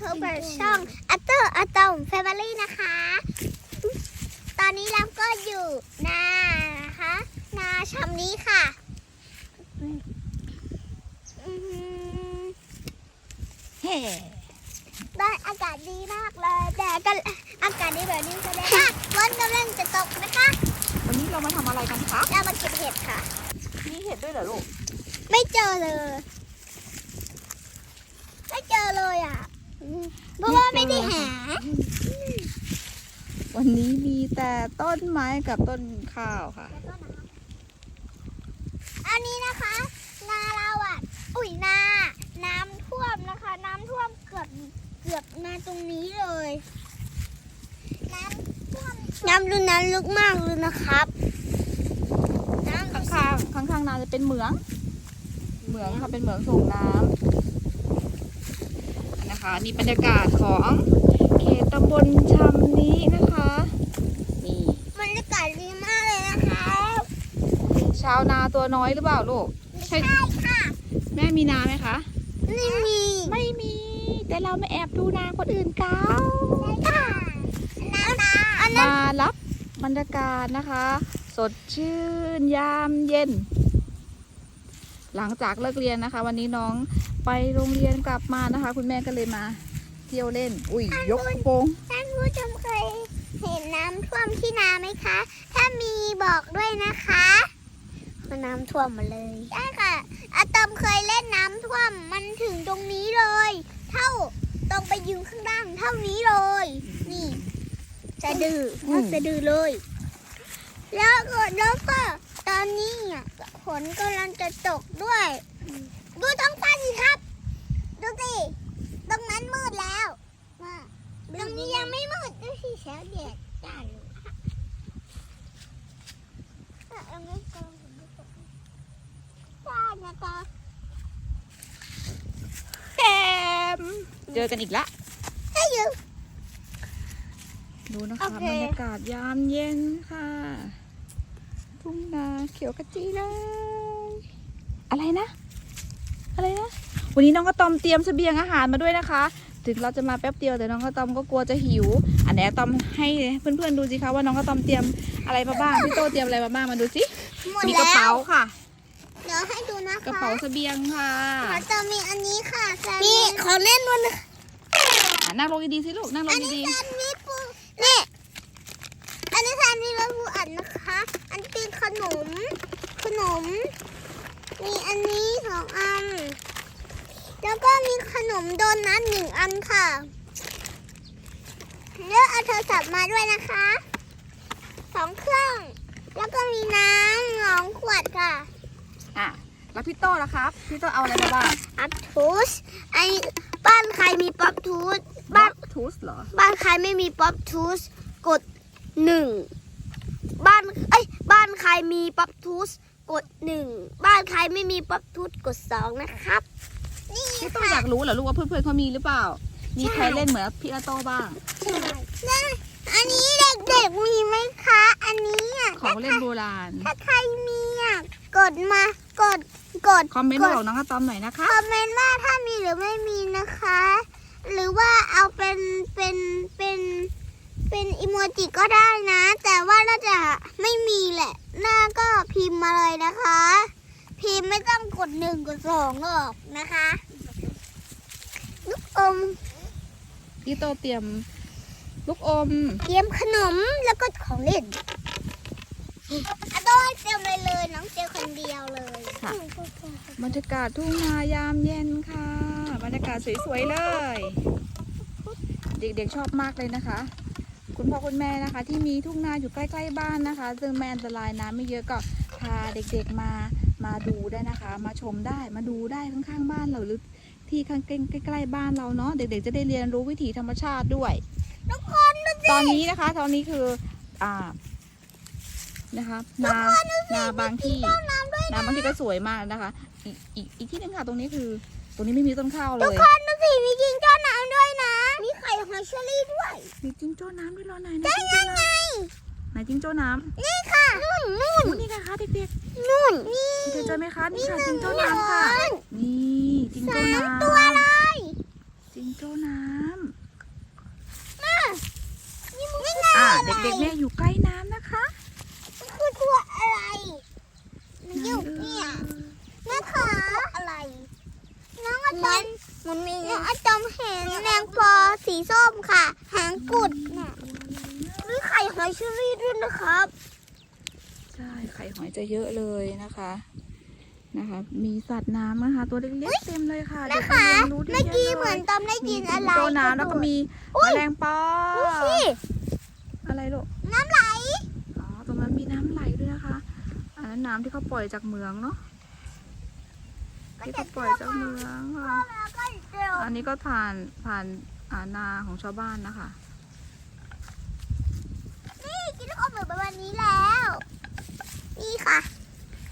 พบกับช่องอัตเตอร์อะตอมแฟมิลี่นะคะ ตอนนี้เราก็อยู่นานะคะนาชำนี้ค่ะอืมเฮ้ได้อากาศดีมากเลยแต่ก็อากาศดีแบบนี้แสดงว่าฝนกำลังจะตกนะคะ วันนี้เรามาทำอะไรกันคะเรามาเก็บเห็ดค่ะ มีเห็ดด้วยเหรอลูก ไม่เจอเลย ไม่เจอเลยอะอืม เพราะว่าไม่ได้หา วันนี้มีแต่ต้นไม้กับต้นข้าวค่ะ อันนี้นะคะนาเราอะอุ้ยนาน้ำท่วมนะคะ น้ำท่วมเกือบเกือบนาตรงนี้เลย น้ำท่วมน้ำรุนน้ำลึกมากเลยนะครับ น้ำข้างๆข้างๆนาจะเป็นเหมือง เหมืองค่ะเป็นเหมืองส่งน้ำ นะคะนี่บรรยากาศของเขตตำบลชำนี้นะคะนี่บรรยากาศดีมากเลยนะครับชาวนาตัวน้อยหรือเปล่าลูกใช่ใช่ค่ะแม่มีนาไหมคะไม่มีไม่มี แต่เราไม่แอบดูนาคนอื่นเขาใช่ค่ะน้ำนาอันนั้นมารับบรรยากาศนะคะ สดชื่นยามเย็น หลังจากเลิกเรียนนะคะ วันนี้น้องไปโรงเรียนกลับมานะคะ คุณแม่ก็เลยมาเที่ยวเล่น อุ้ยยกกระโปรงท่านผู้ชมเคยเห็นน้ำท่วมที่นาไหมคะ ถ้ามีบอกด้วยนะคะมันน้ำท่วมมาเลยใช่ค่ะอาตอมเคยเล่นน้ำท่วมมันถึงตรงนี้เลย เท่าตรงไปยืนข้างล่างเท่านี้เลย นี่จะดื้อเท่าจะดื้อเลย แล้วก็แล้วก็ ตอนนี้อะฝนกำลังจะตกด้วย ดูท้องฟ้าสิครับ ดูสิ ตรงนั้นมืดแล้วว่าตรงนี้ยังไม่มืดดูสิแสงแดดจ้าเลยอะเอาไม่ตรงไม่ตรงจ้านะคะแถมเจอกันอีกละให้อยู่ดูนะคะโอเคบรรยากาศยามเย็นค่ะ ทุ่งนาเขียวกระจีเลยอะไรนะ อะไรนะ วันนี้น้องก็ตอมเตรียมเสบียงอาหารมาด้วยนะคะ ถึงเราจะมาแป๊บเดียวแต่น้องก็ตอมก็กลัวจะหิว อันไหนี้ตอมให้เพื่อนๆดูสิคะว่าน้องก็ตอมเตรียมอะไรมาบ้างพี่โตเตรียมอะไรมาบ้างมาดูสิหมดมีกแล้ระเป๋าวค่ะ เดี๋ยวให้ดูนะคะกระเป๋าเสบียงค่ะเขาจะมีอันนี้ค่ะมีของเล่นด้วยนะอะนั่งลงดีๆสิลูกนั่งลอังนนี้ดีแซนด์วิชปูนี่ อันนี้แซนด์วิชปูอัดนะคะ อันเป็นขนม ขนม มีอันนี้สองอัน แล้วก็มีข นมโดนัทหนึ่งอันค่ะแล้วเอาโทรศัพท์มาด้วยนะคะสองเครื่อง แล้วก็มีน้ำสองขวดค่ะๆอะ แล้วพี่โตล่ะครับ พี่โตเอาอะไรมาบ้างอัพทูสไอ้บ้านใครมีป๊อปทูสบ้านทูสเหรอ บ้านใครไม่มีป๊อปทูสกดหนึ่งบ้านเอ้ยบ้านใครมีป๊อปทูสกดหนึ่งบ้านใครไม่มีป๊อปทูสกดสองนะครับ นี่พี่โตค่ะอยากรู้เหรอลูกว่าเพื่อนๆเขามีหรือเปล่า มีใครใช่เล่นเหมือนพี่อาโตบ้างนะอันนี้เด็กๆมีไหมคะ อันนี้อะของเล่นโบราณ ถ้าใครมีอะกดมากดกดคอมเมนต์มาบอกน้องอาตอมหน่อยนะคะคอมเมนต์ว่าถ้ามีหรือไม่มีนะคะ หรือว่าเอาเป็นเป็นเป็นเป็นอีโมจิก็ได้นะ แต่ว่าน่าจะไม่มีแหละหน้าก็พิมพ์มาเลยนะคะ พิมพ์ไม่ต้องกดหนึ่งกดสองหรอกนะคะลูกอมพี่โตเตรียมลูกอม เตรียมขนมแล้วก็ของเล่นอะต้อยเตรียมเลยเลย น้องเตรียมคนเดียวเลยค่ะ บรรยากาศทุ่งนายามเย็นค่ะ บรรยากาศสวยๆเลย เด็กๆชอบมากเลยนะคะ คุณพ่อคุณแม่นะคะ ที่มีทุ่งนาอยู่ใกล้ๆบ้านนะคะ ซึ่งแม่อันตรายน้ำไม่เยอะก็พาเด็กๆมา มาดูได้นะคะ มาชมได้มาดูได้ข้างๆบ้านเราหรือที่ข้างใกล้ๆบ้านเราเนาะเด็กๆจะได้เรียนรู้วิถีธรรมชาติด้วย ทุกคนดูสิตอนนี้นะคะ ตอนนี้คืออ่านะคะนานาบางที่ต้นน้ำด้วยนาบางที่ก็สวยมากนะคะ อีกอีกอีกที่หนึงค่ะตรงนี้คือตรงนี้ไม่มีต้นข้าวเลทุกยคนดูสิมีจิงจ้าน้ำด้วยนะ มีไข่หอยเชอรี่ด้วยมีจิ้งโจ้น้ำด้วยเหรอไหนไหนได้จิ้งโจ้ยังน้ไงำไห นจิ้งโจ้น้ำนี่ค่ะ นู่นนู่นนี่ไงคะเด็กๆนู่นนี่เจอไหมคะนี่ค่ะจิ้งโจ้น้ำค่ะ นี่จิ้งโจ้น้ำตัวเลยจิ้งโจ้น้ำมานี่ไงอะเด็กๆแม่อยู่ใกล้น้ำนะคะมันคือตัวอะไรมันอยู่เนี่ยแม่ขาอะไรน้องอาจารย์มันมีน้องอาจารเห็นแมงปอสีส้มค่ะ หางกุดน่ะนี่ไข่หอยเชอรี่ ด้วยนะครับ ใช่ไข่หอยจะเยอะเลยนะคะ นะคะ มีสัตว์น้ำนะคะ ตัวเล็กๆเต็มเลยค่ะเด็กนะคะๆเรียนรู้ได้เมื่อเยอะกี้เลเหมือยนตอมได้ยินอะไรตัวน้ำแล้วก็มีอุ๊แมยลงปอดูสิอะไรลูก น้ำไหล อ๋อ ตรงนั้นมีน้ำไหลด้วยนะคะ อันนั้นน้ำที่เขาปล่อยจากเหมืองเนาะที่เขาปล่อยจากเหมืองค่ะ แล้วก็เร็วอันนี้ก็ผ่านผ่านอ่านาของชาวบ้านนะคะ นี่ กินลูกอมเหมือนวันนี้แล้ว นี่ค่ะ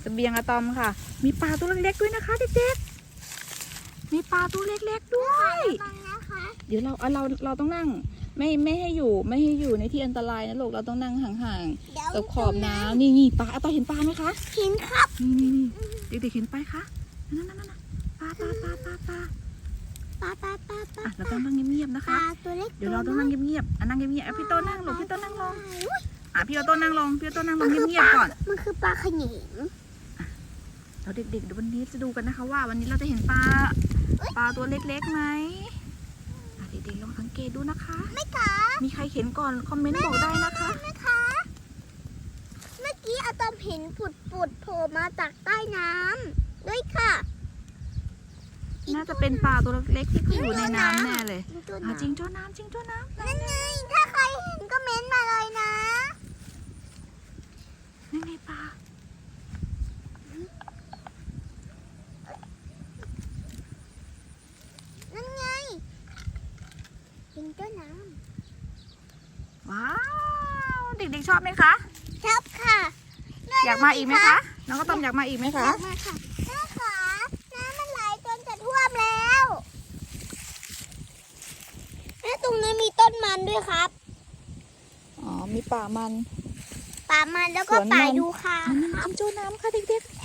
เสบียงอะตอมค่ะ มีปลาตัวเล็กๆด้วยนะคะเด็กๆ มีปลาตัวเล็กๆด้วย ฟังนะคะเดี๋ยวเราเอาเราเราต้องนั่ง ไม่ไม่ให้อยู่ไม่ให้อยู่ในที่อันตรายนะลูกเราต้องนั่งห่างเดี๋ยวๆกับขอบน้ำนี่นี่ปลาอะตอมเห็นปลาไหมคะเห็นครับนี่นี่นี่เด็กๆเห็นไปคะนั่นนั่นนั่นปลาปลาปลาปลาปลาปลาปลาปลาปลาอะเราต้องนั่งเงียบๆนะปลาคะตัวเล็กเดี๋ยวเราต้องนั่งเงียบๆอะนั่งเงียบๆอะพี่โตนั่งลงพี่โตนั่งลงอ่ะพี่โตนั่งลงพี่โตนั่งลงเงียบๆก่อน มันคือปลาขยิงเราเด็กๆเดี๋ยววันนี้จะดูกันนะคะว่า วันนี้เราจะเห็นปลาปลาตัวเล็กๆไหมอะเด็กๆลองสังเกตดูนะคะ ไม่คะมีใครเห็นก่อนคอมเมนต์บอกได้นะคะแม่คะเมื่อกี้อะตอมเห็นปุดปุดๆโผล่มาจากใต้น้ำด้วยค่ะ น่าจะเป็นปลาตัวเล็กๆที่เขาอยู่ในน้ำแน่เลยจริงตัวอะน้ำจริงเจ้าน้ำจริงเจ้าน้ำนั่นไง ถ้าใครเห็นก็เม้นมาเลยนะ นั่นไงปลานั่นไงจริงตัวน้ว้าว เด็กๆชอบไหมคะำชอบค่ะอยากมาอีกไหมคะน้องก็ต้อมอยากมาอีกไหมอคะยากมาค่ะแม่ขาน้ำมันไหลจนจะท่วมแล้วแม่ตรงนั้นมีต้นมันด้วยครับ อ๋อ มีป่ามัน ป่ามันแล้วก็ป่ายูค่ะน้ำโจ้น้ำค่ะเด็กๆเด็กๆเ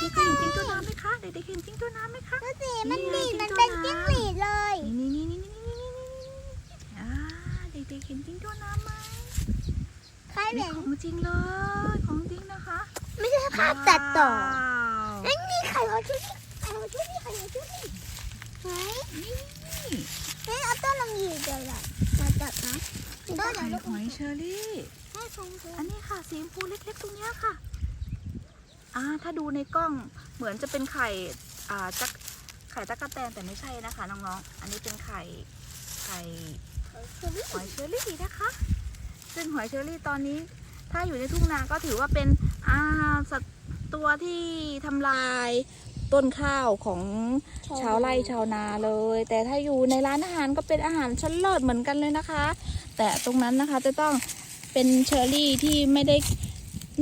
ห็นจิ้งโจ้น้ำไหมคะเด็กๆเห็นจิ้งโจ้น้ำไหมคะดูสิมันดีมันเป็นจิ้งหรีเลยนี่นี่นี่นี่นี่นี่นี่เด็กๆเห็นจิ้งโจ้น้ำไหมใครเห็นของจริงเลยของจริงนะคะ ไม่ใช่ภาพตัดต่อนี่นมีไข่เขาชุดไข่เขาชุ่นี่ไข่เขาชุดนี่ไหนนี่นี่เอาต้นลงหยีเดี๋ยวเราจับนะต้นหอยเชอรี่ อันนี้ค่ะสีชมพูเล็ก ๆ ตรงเนี้ยค่ะอ่าถ้าดูในกล้องเหมือนจะเป็นไข่อ่าจักไข่ตักกะแตนแต่ไม่ใช่นะคะน้องๆ อันนี้เป็นไข่ไข่หอยเชอรี่นะคะ ซึ่งหอยเชอรี่ตอนนี้ ถ้าอยู่ในทุ่งนาก็ถือว่าเป็นอาสัตว์ตัวที่ทำลายต้นข้าวของชาวไร่ชาวนาเลย แต่ถ้าอยู่ในร้านอาหารก็เป็นอาหารชั้นเลิศเหมือนกันเลยนะคะ แต่ตรงนั้นนะคะจะต้อง เป็นเชอรี่ที่ไม่ได้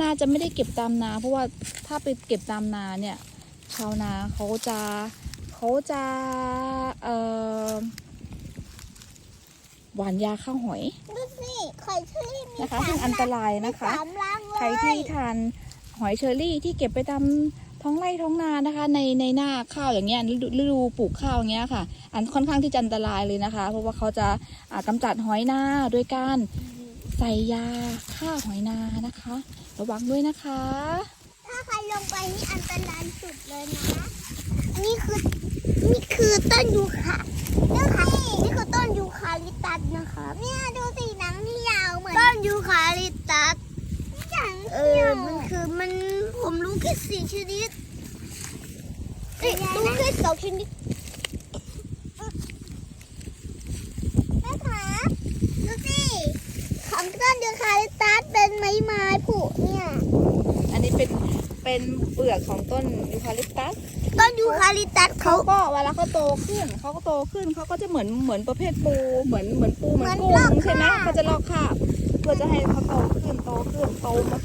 น่าจะไม่ได้เก็บตามนา เพราะว่าถ้าไปเก็บตามนาเนี่ยชาวนาเขาจะเขาจะเอ่อหวานยาข้าวหอยดูสิไข่เชอรี่มีนะคะสาซึ่งมอันตรายนะคะ สามรังเลยใครที่ทานหอยเชอรี่ที่เก็บไปตามท้องไร่ท้องนานะคะ ในในหน้าข้าวอย่างเงี้ยฤดูฤดูปลูกข้าวอย่างเงี้ยค่ะ อันค่อนข้างที่จะอันตรายเลยนะคะ เพราะว่าเขาจะอ่ากำจัดหอยนาด้วยการ ใส่ยาฆ่าหอยนานะคะ ระวังด้วยนะคะ ถ้าใครลงไปนี่อันตรายสุดเลยนะนี่คือนี่คือต้นยูคานี่ค่ะนี่คือต้นยูคาลิปตัสนะคะเนี่ยดูสิหนังนี่ยาวเหมือนต้นยูคาลิปตัสเออมันคือมันผมรู้แค่สี่ชนิดเอ้ยรู้แค่สองชนิดแม่คะดูสิของต้นยู คาลิปตัสเป็นไม้ไม้ผุเนี่ย อันนี้เป็นเป็นเปลือกของต้นยูคาลิปตัส ต้นยูคาลิปตัสเขาเขาก็เวลาเขาโตขึ้นเขาก็โตขึ้นเขาก็จะเหมือนเหมือนประเภทปูเหมือนเหมือนปูเหมือนเหมืกุ้อนลอกงใช่ไหมคราบเขาจะลอกคราบเพื่อจะให้เขาโตขึ้นโตขึ้นโตมา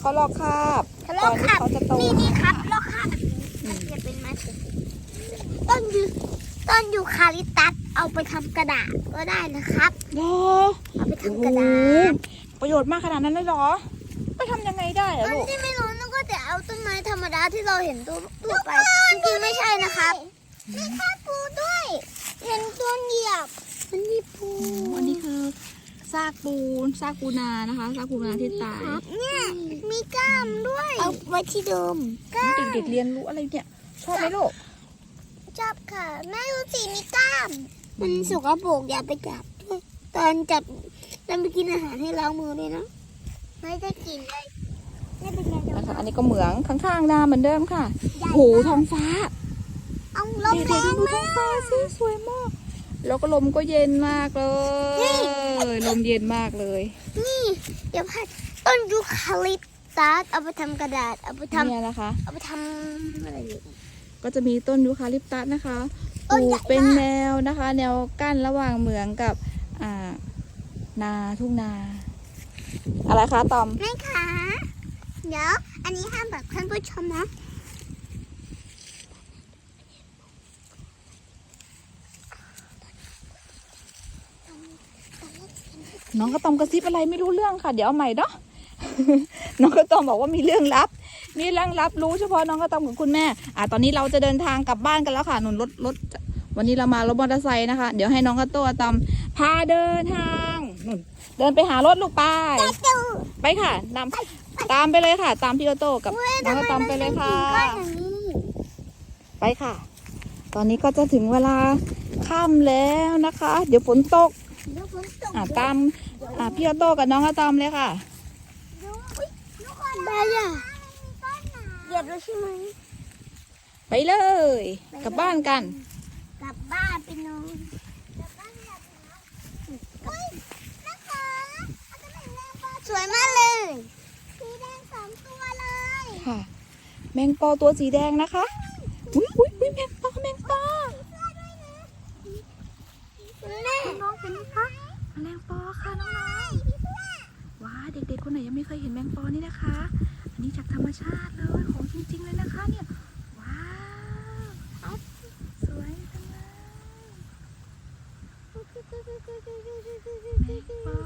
เขาลอกคราบเขาลอกคราบตอนที่เขาจะโตนี่นี่ครับลอกคราบมันจะเป็นไม้ถูกต้นยูต้นยูคาลิปตัสเอาไปทำกระดาษก็ได้นะครับเหรอเอาไปโอ้ทำโหกระดาษ ประโยชน์มากขนาดนั้นเลยเหรอ ไปทำยังไงได้อะอันลูก ที่ไม่รู้นึกว่าจะเอาต้นไม้ธรรมดาที่เราเห็นตัวทั่วไปจริงๆไม่ใช่นะครับมีแค่ปูด้วย เห็นต้นเหยียบ มันมีปูอันนี้คือซากปูนซากปูนานะคะซากปูนาที่ตายเนี่ย มีกล้ามด้วย เอาไว้ที่เดิมกล้ามเด็กๆเรียนรู้อะไรเนี่ยชอบไหมลูกจับค่ะแม่ดูสิมีกล้าม มันสกปรกอย่าไปจับด้วยตอนจับ ตอนไปกินอาหารให้ล้างมือด้วยนะไม่ได้กินเลยไม่เป็นไงนะคะอันนี้ก็เหมืองข้างๆนาเหมือนเดิมค่ะโหท้องฟ้าเอาลมเด็แรกๆงดูมาท้อกงฟ้าสิสวยมาก แล้วก็ลมก็เย็นมากเลย ลมเย็นมากเลย นี่ เดี๋ยวพัดต้นยูคาลิปตัสเอาไปทำกระดาษ เอาไปทำเนี่ยนะคะเอาไปทำอะไรอีกก็จะมีต้นยูคาลิปตัสนะคะปต้นลูใหญ่กเป็นมาก แนวนะคะ แนวกั้นระหว่างเหมืองกับอ่า นาทุ่งนา อะไรคะตอม แม่คะเดี๋ยว อันนี้ห้ามแบบท่านผู้ชมนะน้องกระตอมกระซิบอะไรไม่รู้เรื่องค่ะ เดี๋ยวเอาใหม่เนาะน้องกระตอมบอกว่ามีเรื่องลับ มีเรื่องลับรู้เฉพาะน้องกระตอมกับคุณแม่ อ่าตอนนี้เราจะเดินทางกลับบ้านกันแล้วค่ะหนุนรถรถวันนี้เรามารถมอเตอร์ไซค์นะคะ เดี๋ยวให้น้องกระโตอะตอมพาเดินทาง นุ่นเดินไปหารถลูกไปดูไปค่ะนำตามไปเลยค่ะ ตามพี่กระโตกับน้องกระตอมไปเลยค่ะก็อย่างนี้ไปค่ะ ตอนนี้ก็จะถึงเวลาค่ำแล้วนะคะ เดี๋ยวฝนตกเดี๋ยวฝนตกอ่าตามอ่าพี่กระโตกับน้องกระตอมเลยค่ะได้อะเหยียบแล้วใช่ไหมไปเลย กลับบ้านกัน กลับบ้านไปนอนกลับบ้านอยากนะเฮ้ยนะคะส วยมากเลยสีแดงสองตัวเลยค่ะ แมงปอตัวสีแดงนะคะอุ้ยอุ้ยอุ้ยแมงปอแมงปอแม่น้องเห็นไหมคะแมงปอค่ะน้องๆว้าเด็กๆคนไหนยังไม่เคยเห็นแมงปอนี่นะคะ อันนี้จากธรรมชาติเลยของจริง ๆ เลยนะคะเนี่ยว้าวสวยจังเลยแมงปอ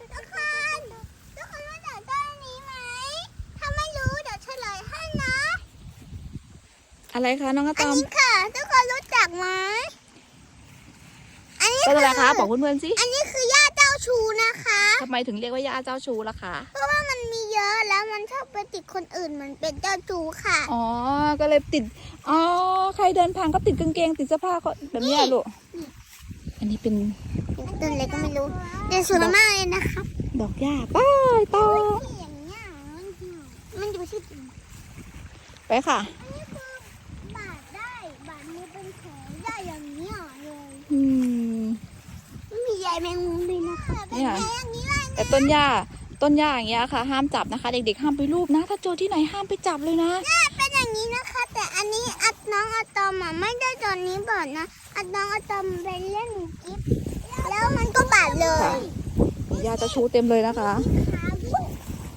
ทุกคนทุกคนรู้จักต้นนี้ไหม ถ้าไม่รู้เดี๋ยวเฉลยให้นะ อะไรคะน้องกระอัตนอมนี้ค่ะ ทุกคนรู้จักไหมอันนี้ต้นอะไรคะคืบอกเพื่อนๆสิอันนี้คือย่าเจ้าชูนะคะ ทำไมถึงเรียกว่ายาเจ้าชูล่ะคะเพราะว่ามันมีเยอะแล้วมันชอบไปติดคนอื่นมันเป็นเจ้าชูค่ะ อ๋อก็เลยติดอ๋อใครเดินผ่านก็ติดกางเกงติดเสื้อผ้าก็แบบเนี้ยลูกอันนี้เป็นต้นอะไรก็ไม่รู้แต่สวยมากเลยนะคะดอกหญ้าไป้ายต่อที่อย่างเงี้ยมันอยู่มันอยู่ที่ ไปค่ะ อันนี้คือบาดได้บาดนี้เป็นแผลได้อย่างเนี้ยเลย อืมไม่มีใยแมงมุมเลยนะคะเป็นเนี่ยแผลอย่างนี้เลยแต่ต้นหญ้าต้นหญ้าอย่างเงี้ยค่ะ ห้ามจับนะคะ เด็กๆห้ามไปรูปนะ ถ้าเจอที่ไหนห้ามไปจับเลยนะเนี่ยเป็นอย่างนี้นะคะ แต่อันนี้อัดน้องอะตอมอะไม่ได้ตอนนี้บาดนะอัดน้องอะตอมไปเล่นกิ๊บแล้วมันก็บาดเลยค่ะมีหญ้าเจ้าชู้เต็มเลยนะคะขาบุ้ง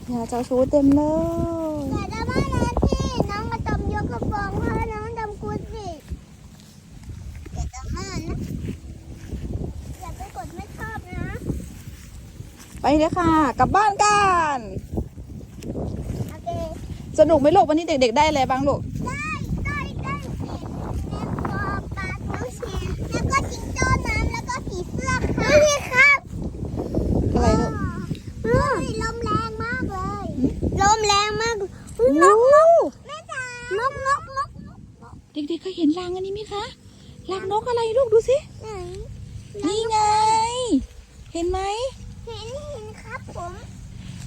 หญ้าเจ้าชู้เต็มเลย แต่ดราม่านะที่น้องอะตอมยกกระป๋องเพราะน้องดำกุดสิแต่ดราม่านะอย่าไปกดไม่ชอบนะ ไปเลยค่ะ กลับบ้านกัน โอเค สนุกไหมลูกวันนี้เด็ก ๆ ได้อะไรบ้างลูก ได้ได้ได้เห็นแมงปอปลาเท้าแชร์แล้วก็จิงโจ้น้ำแล้วก็ผีเสื้อค่ะนี่ครับอะไรลูกอืมลมแรงมากเลย ลมแรงมากนโอ้กแม่จ๋านกนกนกนกเด็กๆเคยเห็นรังอันนี้ไหมคะรังนกอะไรลูกดูสิ ไหน นี่ไง เห็นไหมเห็นเห็น ครับผม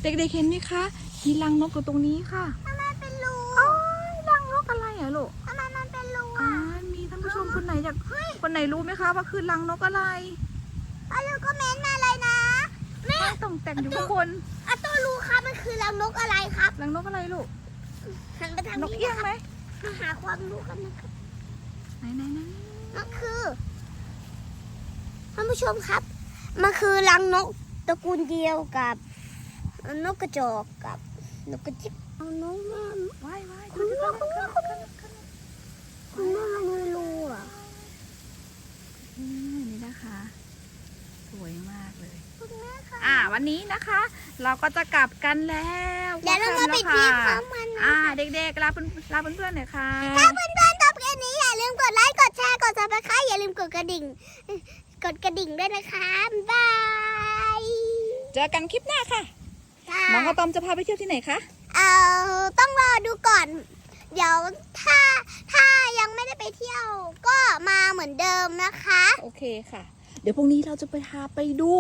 เด็กๆเห็นไหมคะมีรังนกอยู่ตรงนี้ค่ะทำไมเป็นรูอ๋อรังนกอะไรอะลูกทำไมมันเป็นรูอ่าอะมีท่านผู้ชมคนไหนอยากคนไหนรู้ไหมคะ ว่าคือรังนกอะไรเอาลูกก็เม้นมาเลยนะแม่ต้องแต่งอยู่ข้างบนอะตัวรูครับมันคือรังนกอะไรครับรังนกอะไรลูกหันไปทางนกนี้เอี้ยงนะครับไหมมาหาความรู้กันนะครับไหนไหนไหนนั่นคือท่านผู้ชมครับ มันคือรังนก ตระกูลเดียวกับนกกระจอกกับนกกระจิบเอานกมาว้ายว้ายคุณแม่คุณแม่คุณแม่คุณแม่ไม่รู้อะนี่นะคะ สวยมากเลยคุณแม่ค่ะอ่าวันนี้นะคะ เราก็จะกลับกันแล้วเดี๋ยวเรามาปิดคลิปพร้อมกันนอ่าเด็กๆลาเพื่อนลาเพื่อนๆหน่อยค่ะถ้าเพื่อนๆชอบคลิปนี้อย่าลืมกดไลค์กดแชร์กดซับสไครต์อย่าลืมกดกระดิ่ง กดกระดิ่งด้วยนะคะบ๊ายบาย จอกันคลิปหน้าค่ะค่ะ น้องข้าวต้มจะพาไปเที่ยวที่ไหนคะ เอาต้องรอดูก่อน เดี๋ยวถ้าถ้ายังไม่ได้ไปเที่ยวก็มาเหมือนเดิมนะคะ โอเคค่ะ เดี๋ยวพรุ่งนี้เราจะไปพาไปดู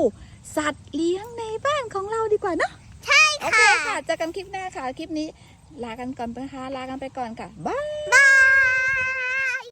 สัตว์เลี้ยงในบ้านของเราดีกว่าเนอะใช่โอเคค่ะค่ะ เจอกันคลิปหน้าค่ะ คลิปนี้ลากันก่อนนะคะ ลากันไปก่อนค่ะ บ๊ายบ